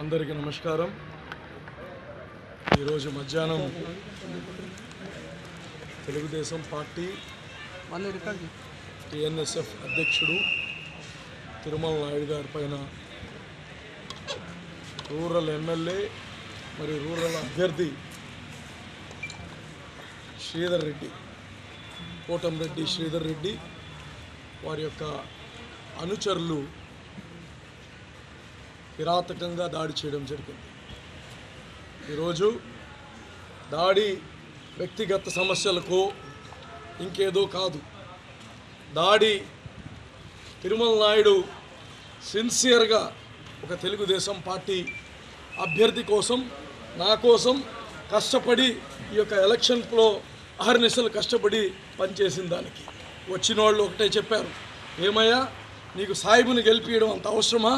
అందరికీ నమస్కారం. ఈరోజు మధ్యాహ్నం తెలుగుదేశం పార్టీ టిఎన్ఎస్ఎఫ్ అధ్యక్షుడు తిరుమల నాయుడు గారి పైన రూరల్ ఎమ్మెల్యే మరియు రూరల్ అభ్యర్థి శ్రీధర్ రెడ్డి కోటంరెడ్డి శ్రీధర్ రెడ్డి వారి యొక్క అనుచరులు కిరాతకంగా దాడి చేయడం జరిగింది. ఈరోజు దాడి వ్యక్తిగత సమస్యలకు ఇంకేదో కాదు. దాడి తిరుమల నాయుడు సిన్సియర్గా ఒక తెలుగుదేశం పార్టీ అభ్యర్థి కోసం నా కోసం కష్టపడి ఈ యొక్క ఎలక్షన్లో అహర్నిశలు కష్టపడి పనిచేసిన దానికి. వచ్చిన వాళ్ళు ఒకటే చెప్పారు ఏమయ్యా నీకు సాయిబుని గెలిపించడం అంత అవసరమా?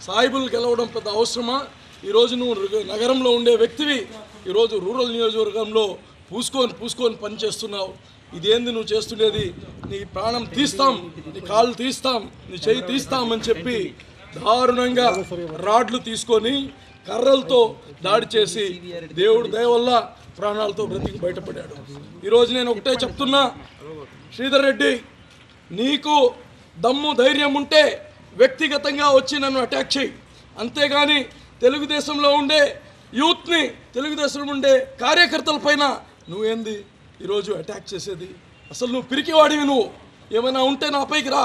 సాయిబుని గెలవడం పెద్ద అవసరమా? ఈరోజు నువ్వు నగరంలో ఉండే వ్యక్తివి ఈరోజు రూరల్ నియోజకవర్గంలో పూసుకొని పూసుకొని పనిచేస్తున్నావు. ఇదేంది నువ్వు చేస్తుండేది నీ ప్రాణం తీస్తాం నీ కాళ్ళు తీస్తాం నీ చేయి తీస్తామని చెప్పి దారుణంగా రాడ్లు తీసుకొని కర్రలతో దాడి చేసి దేవుడు దయ వల్ల ప్రాణాలతో బ్రతికి బయటపడ్డాడు. ఈరోజు నేను ఒకటే చెప్తున్నా శ్రీధర్ రెడ్డి నీకు దమ్ము ధైర్యం ఉంటే వ్యక్తిగతంగా వచ్చి నన్ను అటాక్ చేయి. అంతేగాని తెలుగుదేశంలో ఉండే యూత్ని తెలుగుదేశంలో ఉండే కార్యకర్తల పైన నువ్వేంది ఈరోజు అటాక్ చేసేది? అసలు నువ్వు పిరికివాడివి నువ్వు. ఏమైనా ఉంటే నా పైకి రా.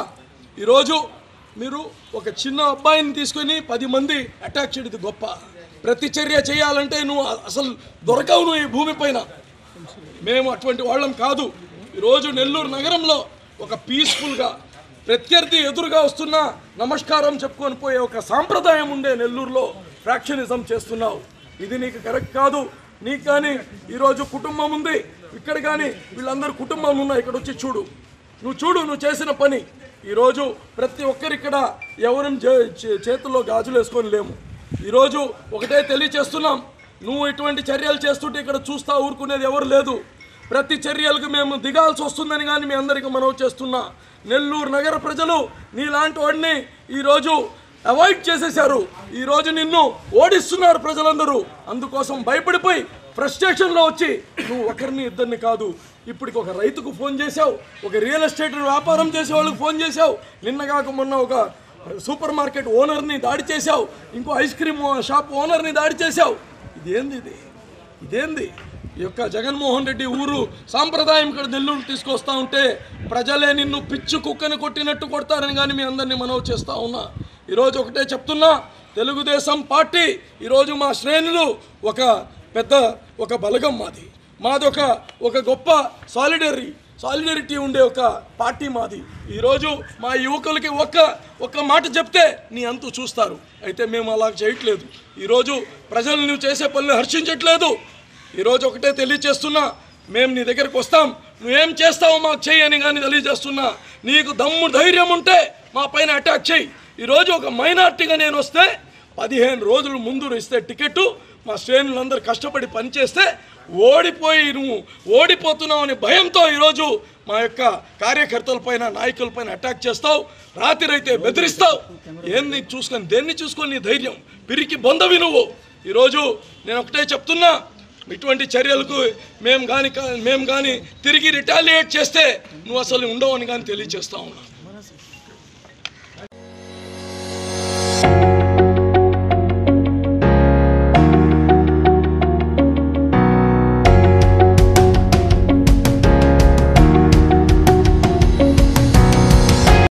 ఈరోజు మీరు ఒక చిన్న అబ్బాయిని తీసుకొని పది మంది అటాక్ చేయడం గొప్ప. ప్రతి చర్య చేయాలంటే నువ్వు అసలు దొరకవు నువ్వు ఈ భూమిపైన మేము అటువంటి వాళ్ళం కాదు. ఈరోజు నెల్లూరు నగరంలో ఒక పీస్ఫుల్గా ప్రత్యర్థి ఎదురుగా వస్తున్నా నమస్కారం చెప్పుకొని పోయే ఒక సాంప్రదాయం ఉండే నెల్లూరులో ఫ్రాక్షనిజం చేస్తున్నావు. ఇది నీకు కరెక్ట్ కాదు. నీకు కానీ ఈరోజు కుటుంబం ఉంది. ఇక్కడ కానీ వీళ్ళందరూ కుటుంబం ఉన్నా ఇక్కడ వచ్చి చూడు. నువ్వు చూడు నువ్వు చేసిన పని. ఈరోజు ప్రతి ఒక్కరు ఇక్కడ ఎవరిని చేతుల్లో గాజులు వేసుకొని లేము. ఈరోజు ఒకటే తెలియచేస్తున్నాం నువ్వు ఇటువంటి చర్యలు చేస్తుంటే ఇక్కడ చూస్తా ఊరుకునేది ఎవరు లేదు. ప్రతి చర్యలకు మేము దిగాల్సి వస్తుందని కానీ మీ అందరికీ మనవి చేస్తున్నా. నెల్లూరు నగర ప్రజలు నీలాంటి వాడిని ఈరోజు అవాయిడ్ చేసేశారు. ఈరోజు నిన్ను ఓడిస్తున్నారు ప్రజలందరూ. అందుకోసం భయపడిపోయి ఫ్రస్ట్రేషన్లో వచ్చి నువ్వు ఒకరిని ఇద్దరిని కాదు. ఇప్పటికి ఒక రైతుకు ఫోన్ చేశావు ఒక రియల్ ఎస్టేట్ వ్యాపారం చేసే వాళ్ళకి ఫోన్ చేశావు. నిన్నగాక మొన్న ఒక సూపర్ మార్కెట్ ఓనర్ని దాడి చేశావు. ఇంకో ఐస్ క్రీమ్ షాప్ ఓనర్ని దాడి చేశావు. ఇదేంది ఇది? ఇదేంది? ఈ యొక్క జగన్మోహన్ రెడ్డి ఊరు సాంప్రదాయం ఇక్కడ నెల్లూరు తీసుకొస్తా ఉంటే ప్రజలే నిన్ను పిచ్చు కుక్కని కొట్టినట్టు కొడతారని కానీ మీ అందరినీ మనవి చేస్తూ ఉన్నా. ఈరోజు ఒకటే చెప్తున్నా తెలుగుదేశం పార్టీ ఈరోజు మా శ్రేణులు ఒక పెద్ద ఒక బలగం మాది. మాది ఒక ఒక గొప్ప సాలిడరీ. సాలిడరిటీ ఉండే ఒక పార్టీ మాది. ఈరోజు మా యువకులకి ఒక్క ఒక్క మాట చెప్తే నీ అంతు చూస్తారు. అయితే మేము అలా చేయట్లేదు. ఈరోజు ప్రజలు నువ్వు చేసే పనులు హర్షించట్లేదు. ఈరోజు ఒకటే తెలియచేస్తున్నా మేము నీ దగ్గరికి వస్తాం. నువ్వేం చేస్తావో మాకు చేయని కానీ తెలియజేస్తున్నా. నీకు దమ్ము ధైర్యం ఉంటే మా పైన అటాక్ చేయి ఈరోజు ఒక మైనార్టీగా నేను వస్తే పదిహేను రోజులు ముందు ఇస్తే టికెట్టు మా శ్రేణులందరూ కష్టపడి పనిచేస్తే ఓడిపోయి నువ్వు ఓడిపోతున్నావు అనే భయంతో ఈరోజు మా యొక్క కార్యకర్తలపైన నాయకులపైన అటాక్ చేస్తావు. రాత్రి అయితే బెదిరిస్తావు. ఏంది చూసుకొని దేన్ని చూసుకొని నీ ధైర్యం? పిరికి బొందవి నువ్వు. ఈరోజు నేను ఒకటే చెప్తున్నా ఇటువంటి చర్యలకు మేము కానీ మేము కానీ తిరిగి రిటాలియేట్ చేస్తే నువ్వు అసలు ఉండవని కానీ తెలియజేస్తా ఉన్నా.